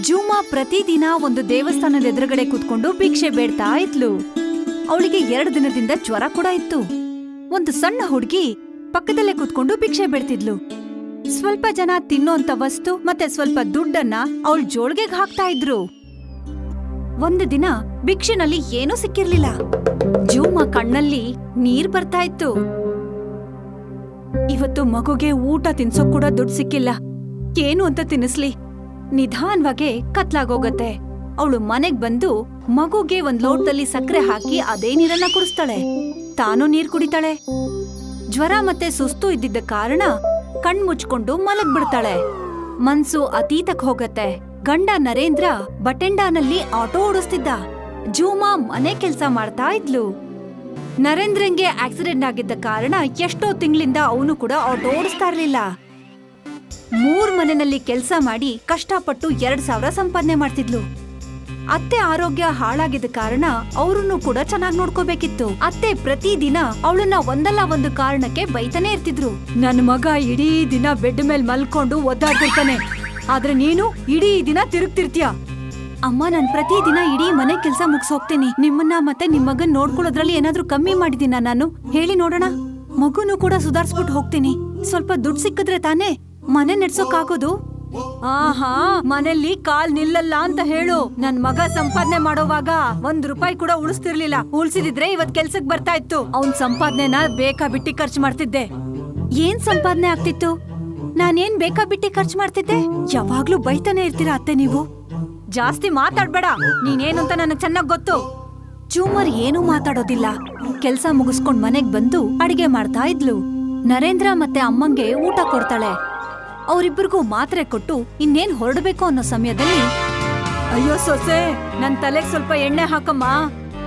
ಜೂಮಾ ಪ್ರತಿದಿನ ಒಂದು ದೇವಸ್ಥಾನದ ಎದುರುಗಡೆ ಕೂತ್ಕೊಂಡು ಭಿಕ್ಷೆ ಬೇಡ್ತಾ ಇದ್ಲು. ಅವಳಿಗೆ ಎರಡು ದಿನದಿಂದ ಜ್ವರ ಕೂಡ ಇತ್ತು. ಒಂದು ಸಣ್ಣ ಹುಡುಗಿ ಪಕ್ಕದಲ್ಲೇ ಕೂತ್ಕೊಂಡು ಭಿಕ್ಷೆ ಬೇಡ್ತಿದ್ಲು. ಸ್ವಲ್ಪ ಜನ ತಿನ್ನೋಂತ ವಸ್ತು ಮತ್ತೆ ಸ್ವಲ್ಪ ದುಡ್ಡನ್ನ ಅವಳ ಜೋಳ್ಗೆಗ್ ಹಾಕ್ತಾ ಇದ್ರು. ಒಂದು ದಿನ ಭಿಕ್ಷೆನಲ್ಲಿ ಏನೂ ಸಿಕ್ಕಿರ್ಲಿಲ್ಲ. ಜೂಮಾ ಕಣ್ಣಲ್ಲಿ ನೀರ್ ಬರ್ತಾ ಇತ್ತು. ಇವತ್ತು ಮಗುಗೆ ಊಟ ತಿನ್ಸೋಕ್ ಕೂಡ ದುಡ್ಡು ಸಿಕ್ಕಿಲ್ಲ. ಏನು ಅಂತ ತಿನ್ನಿಸ್ಲಿ. ನಿಧಾನ್ವಾಗೆ ಕತ್ಲಾಗೋಗತ್ತೆ. ಅವಳು ಮನೆಗ್ ಬಂದು ಮಗುಗೆ ಒಂದ್ ಲೋಟದಲ್ಲಿ ಸಕ್ಕರೆ ಹಾಕಿ ಅದೇ ನೀರನ್ನ ಕುಡಿಸ್ತಾಳೆ. ತಾನು ನೀರ್ ಕುಡಿತಾಳೆ. ಜ್ವರ ಮತ್ತೆ ಸುಸ್ತು ಇದ್ದಿದ್ದ ಕಾರಣ ಕಣ್ಮುಚ್ಕೊಂಡು ಮಲಗ್ಬಿಡ್ತಾಳೆ ಮನ್ಸು ಅತೀತಕ್ ಹೋಗತ್ತೆ. ಗಂಡ ನರೇಂದ್ರ ಬಟೆಂಡಾನಲ್ಲಿ ಆಟೋ ಓಡಿಸ್ತಿದ್ದ. ಜೂಮಾ ಮನೆ ಕೆಲ್ಸ ಮಾಡ್ತಾ ಇದ್ಲು. ನರೇಂದ್ರಂಗೆ ಆಕ್ಸಿಡೆಂಟ್ ಆಗಿದ್ದ ಕಾರಣ ಎಷ್ಟೋ ತಿಂಗಳಿಂದ ಅವನು ಕೂಡ ಆಟೋ ಓಡಿಸ್ತಾ ಇರಲಿಲ್ಲ. ಮೂರ್ ಮನೆಯಲ್ಲಿ ಕೆಲಸ ಮಾಡಿ ಕಷ್ಟಪಟ್ಟು ಎರಡ್ ಸಾವಿರ ಸಂಪಾದನೆ ಮಾಡ್ತಿದ್ಲು. ಅತ್ತೆ ಆರೋಗ್ಯ ಹಾಳಾಗಿದ್ದ ಕಾರಣ ಅವರನ್ನು ಕೂಡ ಚೆನ್ನಾಗಿ ನೋಡ್ಕೋಬೇಕಿತ್ತು. ಅತ್ತೆ ಪ್ರತಿದಿನ ಅವಳನ್ನ ಒಂದಲ್ಲ ಒಂದು ಕಾರಣಕ್ಕೆ ಬೈತಾನೆ ಇರ್ತಿದ್ರು. ನನ್ ಮಗ ಇಡೀ ದಿನ ಬೆಡ್ ಮೇಲೆ ಮಲ್ಕೊಂಡು ಒದ್ದಾಡ್ತಿರ್ತಾನೆ. ಆದ್ರೆ ನೀನು ಇಡೀ ದಿನ ತಿರುಗ್ತಿರ್ತೀಯ. ಅಮ್ಮ, ನಾನು ಪ್ರತಿದಿನ ಇಡೀ ಮನೆ ಕೆಲಸ ಮುಗಿಸ್ ನಿಮ್ಮನ್ನ ಮತ್ತೆ ನಿಮ್ ಮಗನ್ ನೋಡ್ಕೊಳ್ಳೋದ್ರಲ್ಲಿ ಏನಾದ್ರೂ ಕಮ್ಮಿ ಮಾಡಿದೀನ ನಾನು? ಹೇಳಿ ನೋಡೋಣ. ಮಗುನು ಕೂಡ ಸುಧಾರಿಸ್ಬಿಟ್ಟು ಹೋಗ್ತೀನಿ. ಸ್ವಲ್ಪ ದುಡ್ಡು ಸಿಕ್ಕಿದ್ರೆ ತಾನೇ? ಮನೆ ನೆಡ್ಸೋಕಾಗೋದು ಆಹಾ ಮನೆಯಲ್ಲಿ ಕಾಲ್ ನಿಲ್ಲಲ್ಲ ಅಂತ ಹೇಳು. ನನ್ ಮಗ ಸಂಪಾದನೆ ಮಾಡೋವಾಗ ಒಂದ್ ರೂಪಾಯಿ ಕೂಡ ಉಳಿಸ್ತಿರ್ಲಿಲ್ಲ. ಉಳಿಸಿದಿದ್ರೆ ಇವತ್ ಕೆಲ್ಸಕ್ ಬರ್ತಾ ಇತ್ತು. ಅವ್ನ್ ಸಂಪಾದನೆನ ಬೇಕಾ ಬಿಟ್ಟಿ ಖರ್ಚು ಮಾಡ್ತಿದ್ದೆ. ಏನ್ ಸಂಪಾದನೆ ಆಗ್ತಿತ್ತು? ನಾನೇನ್ ಬೇಕಾ ಬಿಟ್ಟಿ ಖರ್ಚು ಮಾಡ್ತಿದ್ದೆ? ಯಾವಾಗ್ಲೂ ಬೈತಾನೆ ಇರ್ತೀರಾ ಅತ್ತೆ ನೀವು? ಜಾಸ್ತಿ ಮಾತಾಡ್ಬೇಡ. ನೀನೇನು ಅಂತ ನನಗ್ ಚೆನ್ನಾಗ್ ಗೊತ್ತು. ಚೂಮರ್ ಏನೂ ಮಾತಾಡೋದಿಲ್ಲ. ಕೆಲ್ಸ ಮುಗಿಸ್ಕೊಂಡ್ ಮನೆಗ್ ಬಂದು ಅಡಿಗೆ ಮಾಡ್ತಾ ಇದ್ಲು. ನರೇಂದ್ರ ಮತ್ತೆ ಅಮ್ಮಂಗೆ ಊಟ ಕೊಡ್ತಾಳೆ. ಅವರಿಬ್ಬರಿಗೂ ಮಾತ್ರೆ ಕೊಟ್ಟು ಇನ್ನೇನ್ ಹೊರಡ್ಬೇಕು ಅನ್ನೋ ಸಮಯದಲ್ಲಿ, ಅಯ್ಯೋ ಸೊಸೆ, ನನ್ ತಲೆಗ್ ಸ್ವಲ್ಪ ಎಣ್ಣೆ ಹಾಕಮ್ಮ.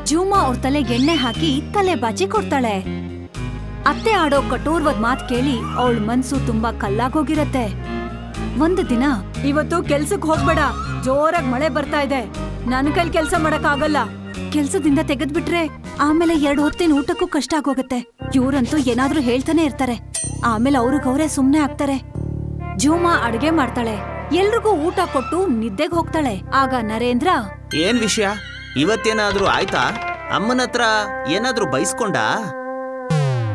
ಜೂಮಾ ಅವ್ರ ತಲೆಗೆ ಎಣ್ಣೆ ಹಾಕಿ ತಲೆ ಬಾಚಿ ಕೊಡ್ತಾಳೆ. ಅತ್ತೆ ಆಡೋ ಕಟೋರ್ವದ್ ಮಾತ್ ಕೇಳಿ ಅವಳ ಮನ್ಸು ತುಂಬಾ ಕಲ್ಲಾಗೋಗಿರತ್ತೆ ಒಂದು ದಿನ? ಇವತ್ತು ಕೆಲ್ಸಕ್ ಹೋಗ್ಬೇಡ. ಜೋರಾಗ್ ಮಳೆ ಬರ್ತಾ ಇದೆ. ನನ್ ಕೈಲಿ ಕೆಲ್ಸ ಮಾಡಕ್ ಆಗಲ್ಲ ಕೆಲ್ಸದಿಂದ ತೆಗೆದ್ಬಿಟ್ರೆ ಆಮೇಲೆ ಎರಡ್ ಹೊತ್ತಿನ ಊಟಕ್ಕೂ ಕಷ್ಟ ಆಗೋಗತ್ತೆ. ಇವ್ರಂತೂ ಏನಾದ್ರೂ ಹೇಳ್ತಾನೆ ಇರ್ತಾರೆ. ಆಮೇಲೆ ಅವ್ರಿಗವ್ರೇ ಸುಮ್ನೆ ಆಗ್ತಾರೆ. ಜೂಮಾ ಅಡ್ಗೆ ಮಾಡ್ತಾಳೆ. ಎಲ್ರಿಗೂ ಊಟ ಕೊಟ್ಟು ನಿದ್ದೆಗ್ ಹೋಗ್ತಾಳೆ. ಆಗ ನರೇಂದ್ರ ಏನ್ ವಿಷಯ? ಇವತ್ತೇನಾದ್ರೂ ಆಯ್ತಾ? ಅಮ್ಮನ ಹತ್ರ ಏನಾದ್ರೂ ಬೈಸ್ಕೊಂಡಾ?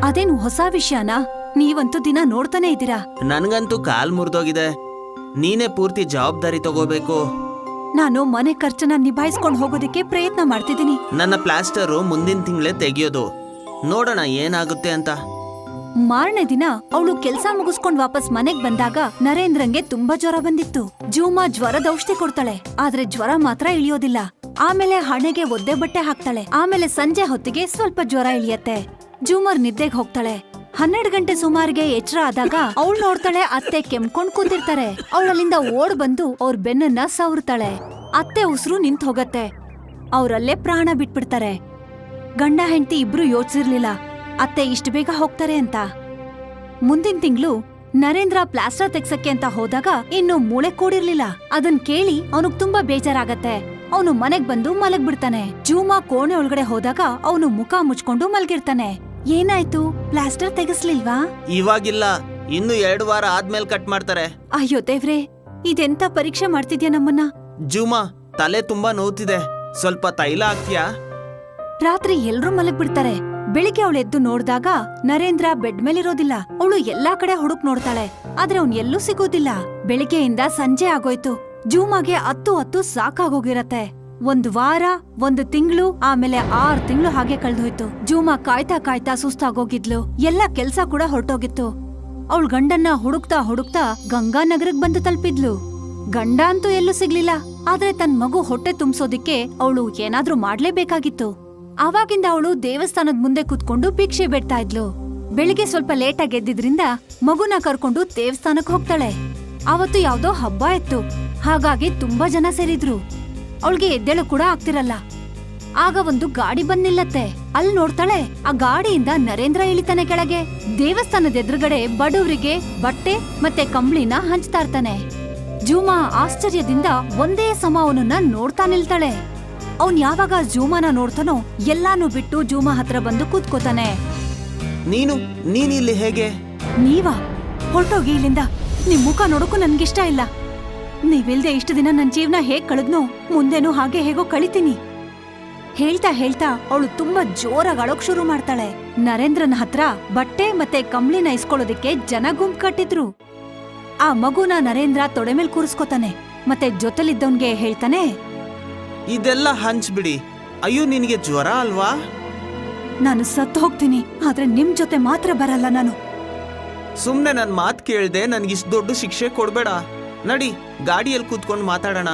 ಅದೇನು ಹೊಸ ವಿಷಯನಾ? ನೀವಂತೂ ದಿನ ನೋಡ್ತಾನೆ ಇದ್ದೀರಾ? ನನ್ಗಂತೂ ಕಾಲ್ ಮುರಿದೋಗಿದೆ. ನೀನೇ ಪೂರ್ತಿ ಜವಾಬ್ದಾರಿ ತಗೋಬೇಕು. ನಾನು ಮನೆ ಖರ್ಚನ್ನ ನಿಭಾಯಿಸ್ಕೊಂಡು ಹೋಗೋದಕ್ಕೆ ಪ್ರಯತ್ನ ಮಾಡ್ತಿದ್ದೀನಿ. ನನ್ನ ಪ್ಲಾಸ್ಟರು ಮುಂದಿನ ತಿಂಗಳೇ ತೆಗೆಯೋದು. ನೋಡೋಣ ಏನಾಗುತ್ತೆ ಅಂತ. ಮಾರನೇ ದಿನ ಅವಳು ಕೆಲಸ ಮುಗಿಸ್ಕೊಂಡ್ ವಾಪಸ್ ಮನೆಗ್ ಬಂದಾಗ ನರೇಂದ್ರಂಗೆ ತುಂಬಾ ಜ್ವರ ಬಂದಿತ್ತು. ಜೂಮಾ ಜ್ವರದ ಔಷಧಿ ಕೊಡ್ತಾಳೆ. ಆದ್ರೆ ಜ್ವರ ಮಾತ್ರ ಇಳಿಯೋದಿಲ್ಲ. ಆಮೇಲೆ ಹಣೆಗೆ ಒದ್ದೆ ಬಟ್ಟೆ ಹಾಕ್ತಾಳೆ. ಆಮೇಲೆ ಸಂಜೆ ಹೊತ್ತಿಗೆ ಸ್ವಲ್ಪ ಜ್ವರ ಇಳಿಯತ್ತೆ. ಜೂಮರ್ ನಿದ್ದೆಗೆ ಹೋಗ್ತಾಳೆ. ಹನ್ನೆರಡು ಗಂಟೆ ಸುಮಾರಿಗೆ ಎಚ್ಚರ ಆದಾಗ ಅವಳು ನೋಡ್ತಾಳೆ ಅತ್ತೆ ಕೆಮ್ಕೊಂಡ್ ಕೂತಿರ್ತಾರೆ. ಅವಳಲ್ಲಿಂದ ಓಡ್ ಬಂದು ಅವ್ರ ಬೆನ್ನನ್ನ ಸವರ್ತಾಳೆ ಅತ್ತೆ ಉಸಿರು ನಿಂತ್ ಹೋಗತ್ತೆ. ಅವರಲ್ಲೇ ಪ್ರಾಣ ಬಿಟ್ಬಿಡ್ತಾರೆ. ಗಂಡ ಹೆಂಡತಿ ಇಬ್ರು ಯೋಚಿಸಿರ್ಲಿಲ್ಲ. ಅತ್ತೆ ಇಷ್ಟು ಬೇಗ ಹೋಗ್ತಾರೆ ಅಂತ. ಮುಂದಿನ ತಿಂಗಳು ನರೇಂದ್ರ ಪ್ಲಾಸ್ಟರ್ ತೆಗ್ಸಕ್ಕೆ ಅಂತ ಹೋದಾಗ ಇನ್ನು ಮೂಳೆ ಕೂಡಿರ್ಲಿಲ್ಲ. ಅದನ್ ಕೇಳಿ ಅವನಿಗೆ ತುಂಬಾ ಬೇಜಾರಾಗತ್ತೆ. ಅವನು ಮನೆಗ್ ಬಂದು ಮಲಗ್ಬಿಡ್ತಾನೆ. ಜೂಮಾ ಕೋಣೆ ಒಳಗಡೆ ಹೋದಾಗ ಅವನು ಮುಖ ಮುಚ್ಕೊಂಡು ಮಲ್ಗಿರ್ತಾನೆ. ಏನಾಯ್ತು? ಪ್ಲಾಸ್ಟರ್ ತೆಗಿಸ್ಲಿಲ್ವಾ? ಇವಾಗಿಲ್ಲ. ಇನ್ನು ಎರಡು ವಾರ ಆದ್ಮೇಲೆ ಕಟ್ ಮಾಡ್ತಾರೆ. ಅಯ್ಯೋ ದೇವ್ರೆ ಇದೆಂತ ಪರೀಕ್ಷೆ ಮಾಡ್ತಿದ್ಯಾ ನಮ್ಮನ್ನ? ಜೂಮಾ ತಲೆ ತುಂಬಾ ನೋವ್ತಿದೆ. ಸ್ವಲ್ಪ ತೈಲ ಹಾಕ್ತೀಯಾ? ರಾತ್ರಿ ಎಲ್ರೂ ಮಲಗ್ಬಿಡ್ತಾರೆ. ಬೆಳಿಗ್ಗೆ ಅವಳು ಎದ್ದು ನೋಡ್ದಾಗ ನರೇಂದ್ರ ಬೆಡ್ ಮೇಲಿರೋದಿಲ್ಲ ಅವಳು ಎಲ್ಲಾ ಕಡೆ ಹುಡುಕ್ ನೋಡ್ತಾಳೆ. ಆದ್ರೆ ಅವ್ನ್ ಎಲ್ಲೂ ಸಿಗೋದಿಲ್ಲ. ಬೆಳಿಗ್ಗೆಯಿಂದ ಸಂಜೆ ಆಗೋಯ್ತು. ಜೂಮಾಗೆ ಹತ್ತು ಹತ್ತು ಸಾಕಾಗೋಗಿರತ್ತೆ. ಒಂದ್ ವಾರ, ಒಂದು ತಿಂಗಳು, ಆಮೇಲೆ ಆರ್ ತಿಂಗಳು ಹಾಗೆ ಕಳೆದೋಯ್ತು. ಜೂಮಾ ಕಾಯ್ತಾ ಕಾಯ್ತಾ ಸುಸ್ತಾಗೋಗಿದ್ಲು. ಎಲ್ಲ ಕೆಲ್ಸ ಕೂಡ ಹೊರಟೋಗಿತ್ತು. ಅವಳ ಗಂಡನ್ನ ಹುಡುಕ್ತಾ ಹುಡುಕ್ತಾ ಗಂಗಾನಗರಕ್ ಬಂದು ತಲುಪಿದ್ಲು. ಗಂಡ ಅಂತೂ ಎಲ್ಲೂ ಸಿಗ್ಲಿಲ್ಲ. ಆದ್ರೆ ತನ್ ಮಗು ಹೊಟ್ಟೆ ತುಂಬಿಸೋದಿಕ್ಕೆ ಅವಳು ಏನಾದ್ರೂ ಮಾಡ್ಲೇಬೇಕಾಗಿತ್ತು. ಆವಾಗಿಂದ ಅವಳು ದೇವಸ್ಥಾನದ ಮುಂದೆ ಕೂತ್ಕೊಂಡು ಭಿಕ್ಷೆ ಬೇಡ್ತಾ ಇದ್ಲು. ಬೆಳಿಗ್ಗೆ ಸ್ವಲ್ಪ ಲೇಟಾಗಿ ಎದ್ದಿದ್ರಿಂದ ಮಗುನ ಕರ್ಕೊಂಡು ದೇವಸ್ಥಾನಕ್ ಹೋಗ್ತಾಳೆ. ಅವತ್ತು ಯಾವ್ದೋ ಹಬ್ಬ ಇತ್ತು. ಹಾಗಾಗಿ ತುಂಬಾ ಜನ ಸೇರಿದ್ರು. ಅವಳಿಗೆ ಎದ್ದೇಳು ಕೂಡ ಆಗ್ತಿರಲ್ಲ. ಆಗ ಒಂದು ಗಾಡಿ ಬಂದಿಲ್ಲತ್ತೆ. ಅಲ್ಲಿ ನೋಡ್ತಾಳೆ ಆ ಗಾಡಿಯಿಂದ ನರೇಂದ್ರ ಇಳಿತಾನೆ ಕೆಳಗೆ. ದೇವಸ್ಥಾನದ ಎದುರುಗಡೆ ಬಡವರಿಗೆ ಬಟ್ಟೆ ಮತ್ತೆ ಕಂಬಳಿನ ಹಂಚ್ತಾ ಇರ್ತಾನೆ. ಜೂಮಾ ಆಶ್ಚರ್ಯದಿಂದ ಒಂದೇ ಸಮ ಅವನನ್ನ ನೋಡ್ತಾ ನಿಲ್ತಾಳೆ. ಅವನ್ ಯಾವಾಗ ಜೂಮಾನ ನೋಡ್ತಾನೋ ಎಲ್ಲಾನು ಬಿಟ್ಟು ಜೂಮಾ ಹತ್ರ ಬಂದು ಕೂತ್ಕೋತಾನೆ. ನೀನು ನೀನಿಲ್ಲಿ ಹೇಗೆ? ನೀವಾ? ಹೊರಟೋಗಿ ಇಲ್ಲಿಂದ. ನಿಮ್ ಮುಖ ನೋಡೋಕು ನನ್ಗಿಷ್ಟ ಇಲ್ಲ. ನೀವಿಲ್ದೆ ಇಷ್ಟು ದಿನ ನನ್ನ ಜೀವನ ಹೇಗ್ ಕಳೆದ್ನೋ ಮುಂದೆನೂ ಹಾಗೆ ಹೇಗೋ ಕಳಿತೀನಿ. ಹೇಳ್ತಾ ಹೇಳ್ತಾ ಅವಳು ತುಂಬಾ ಜೋರಾಗಿ ಅಳೋಕ್ ಶುರು ಮಾಡ್ತಾಳೆ. ನರೇಂದ್ರನ ಹತ್ರ ಬಟ್ಟೆ ಮತ್ತೆ ಕಂಬ್ಳಿನ ಇಸ್ಕೊಳ್ಳೋದಕ್ಕೆ ಜನ ಗುಂಪು ಕಟ್ಟಿದ್ರು. ಆ ಮಗುನ ನರೇಂದ್ರ ತೊಡೆ ಮೇಲೆ ಕೂರಿಸ್ಕೋತಾನೆ ಮತ್ತೆ ಜೊತೆಲಿದ್ದವನ್ಗೆ ಹೇಳ್ತಾನೆ ಇದೆಲ್ಲ ಹಂಚ್ಬಿಡಿ ಅಯ್ಯೋ ನಿನಗೆ ಜ್ವರ ಅಲ್ವಾ? ನಾನು ಸತ್ತು ಹೋಗ್ತೀನಿ ಆದ್ರೆ ನಿಮ್ ಜೊತೆ ಮಾತ್ರ ಬರಲ್ಲ ನಾನು. ಸುಮ್ನೆ ನನ್ ಮಾತ್ ಕೇಳ್ದೆ ನನ್ಗಿಷ್ಟು ದೊಡ್ಡ ಶಿಕ್ಷೆ ಕೊಡ್ಬೇಡ. ನಡಿ ಗಾಡಿಯಲ್ಲಿ ಕೂತ್ಕೊಂಡು ಮಾತಾಡೋಣ.